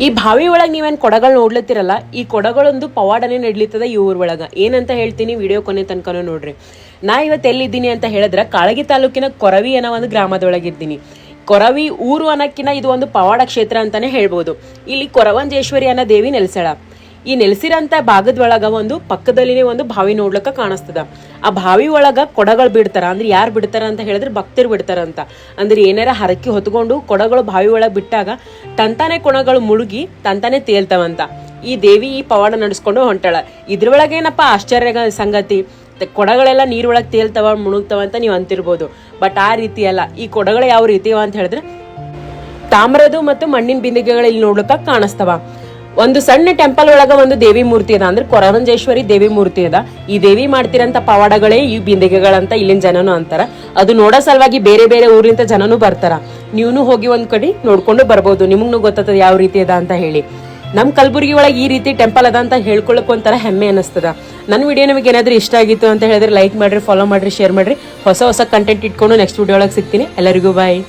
ಈ ಬಾವಿ ಒಳಗೆ ನೀವೇನು ಕೊಡಗಳು ನೋಡ್ಲತ್ತಿರಲ್ಲ, ಈ ಕೊಡಗಳೊಂದು ಪವಾಡನೆ ನಡ್ಲಿತ್ತದ ಈ ಊರ್ ಒಳಗ. ಏನಂತ ಹೇಳ್ತೀನಿ ವಿಡಿಯೋ ಕೊನೆ ತನಕ ನೋಡ್ರಿ. ನಾ ಇವತ್ತು ಎಲ್ಲಿದ್ದೀನಿ ಅಂತ ಹೇಳಿದ್ರೆ ಕಾಳಗಿ ತಾಲೂಕಿನ ಕೊರವಿ ಅನ್ನೋ ಒಂದು ಗ್ರಾಮದೊಳಗಿದ್ದೀನಿ. ಕೊರವಿ ಊರು ಅನ್ನಕ್ಕಿನ ಇದು ಒಂದು ಪವಾಡ ಕ್ಷೇತ್ರ ಅಂತಾನೆ ಹೇಳ್ಬೋದು. ಇಲ್ಲಿ ಕೊರವಂಜೇಶ್ವರಿ ಅನ್ನೋ ದೇವಿ ನೆಲೆಸಳ. ಈ ನೆಲೆಸಿರಂತ ಭಾಗದೊಳಗ ಒಂದು ಪಕ್ಕದಲ್ಲಿನೇ ಒಂದು ಬಾವಿ ನೋಡ್ಲಕ್ಕ ಕಾಣಿಸ್ತದ. ಆ ಬಾವಿ ಒಳಗ ಕೊಡಗಳು ಬಿಡ್ತಾರ. ಅಂದ್ರೆ ಯಾರು ಬಿಡ್ತಾರ ಅಂತ ಹೇಳಿದ್ರೆ ಭಕ್ತರು ಬಿಡ್ತಾರಂತ. ಅಂದ್ರೆ ಏನಾರ ಹರಕಿ ಹೊತ್ಕೊಂಡು ಕೊಡಗಳು ಬಾವಿ ಒಳಗೆ ಬಿಟ್ಟಾಗ ತಂತಾನೆ ಕೊಣಗಳು ಮುಳುಗಿ ತಂತಾನೆ ತೇಲ್ತಾವಂತ. ಈ ದೇವಿ ಈ ಪವಾಡ ನಡೆಸ್ಕೊಂಡು ಹೊಂಟಾಳ. ಇದ್ರೊಳಗೇನಪ್ಪ ಆಶ್ಚರ್ಯ ಸಂಗತಿ? ಕೊಡಗಳೆಲ್ಲ ನೀರೊಳಗೆ ತೇಲ್ತಾವ ಮುಳುಗ್ತಾವ ಅಂತ ನೀವು ಅಂತಿರ್ಬೋದು. ಬಟ್ ಆ ರೀತಿ ಅಲ್ಲ. ಈ ಕೊಡಗಳು ಯಾವ ರೀತಿ ಅಂತ ಹೇಳಿದ್ರೆ ತಾಮ್ರದು ಮತ್ತು ಮಣ್ಣಿನ ಬಿಂದಿಗೆಗಳು ಇಲ್ಲಿ ನೋಡ್ಲಿಕ್ಕ ಕಾಣಿಸ್ತವ. ಒಂದು ಸಣ್ಣ ಟೆಂಪಲ್ ಒಳಗ ಒಂದು ದೇವಿ ಮೂರ್ತಿ ಅದ. ಅಂದ್ರೆ ಕೊರವಂಜೇಶ್ವರಿ ದೇವಿ ಮೂರ್ತಿ ಅದ. ಈ ದೇವಿ ಮಾಡ್ತಿರಂತ ಪವಾಡಗಳೇ, ಈ ಬಿಂದಿಗೆಗಳಂತ ಇಲ್ಲಿನ ಜನನು ಅಂತಾರ. ಅದು ನೋಡೋ ಸಲುವಾಗಿ ಬೇರೆ ಬೇರೆ ಊರಿಂದ ಜನನು ಬರ್ತಾರ. ನೀವೂ ಹೋಗಿ ಒಂದ್ ಕಡೆ ನೋಡ್ಕೊಂಡು ಬರ್ಬೋದು. ನಿಮಗ್ನು ಗೊತ್ತದ ಯಾವ ರೀತಿ ಅದ ಅಂತ ಹೇಳಿ. ನಮ್ ಕಲಬುರ್ಗಿ ಒಳಗೆ ಈ ರೀತಿ ಟೆಂಪಲ್ ಅದ ಅಂತ ಹೇಳ್ಕೊಳಕ್ ಒಂಥರ ಹೆಮ್ಮೆ ಅನಿಸ್ತದ. ನನ್ನ ವಿಡಿಯೋ ನಿಮಗೆ ಏನಾದ್ರೂ ಇಷ್ಟ ಆಗಿತ್ತು ಅಂತ ಹೇಳಿದ್ರೆ ಲೈಕ್ ಮಾಡ್ರಿ ಫಾಲೋ ಮಾಡ್ರಿ ಶೇರ್ ಮಾಡ್ರಿ. ಹೊಸ ಹೊಸ ಕಂಟೆಂಟ್ ಇಟ್ಕೊಂಡು ನೆಕ್ಸ್ಟ್ ವಿಡಿಯೋ ಒಳಗೆ ಸಿಗ್ತೀನಿ. ಎಲ್ಲರಿಗೂ ಬಾಯ್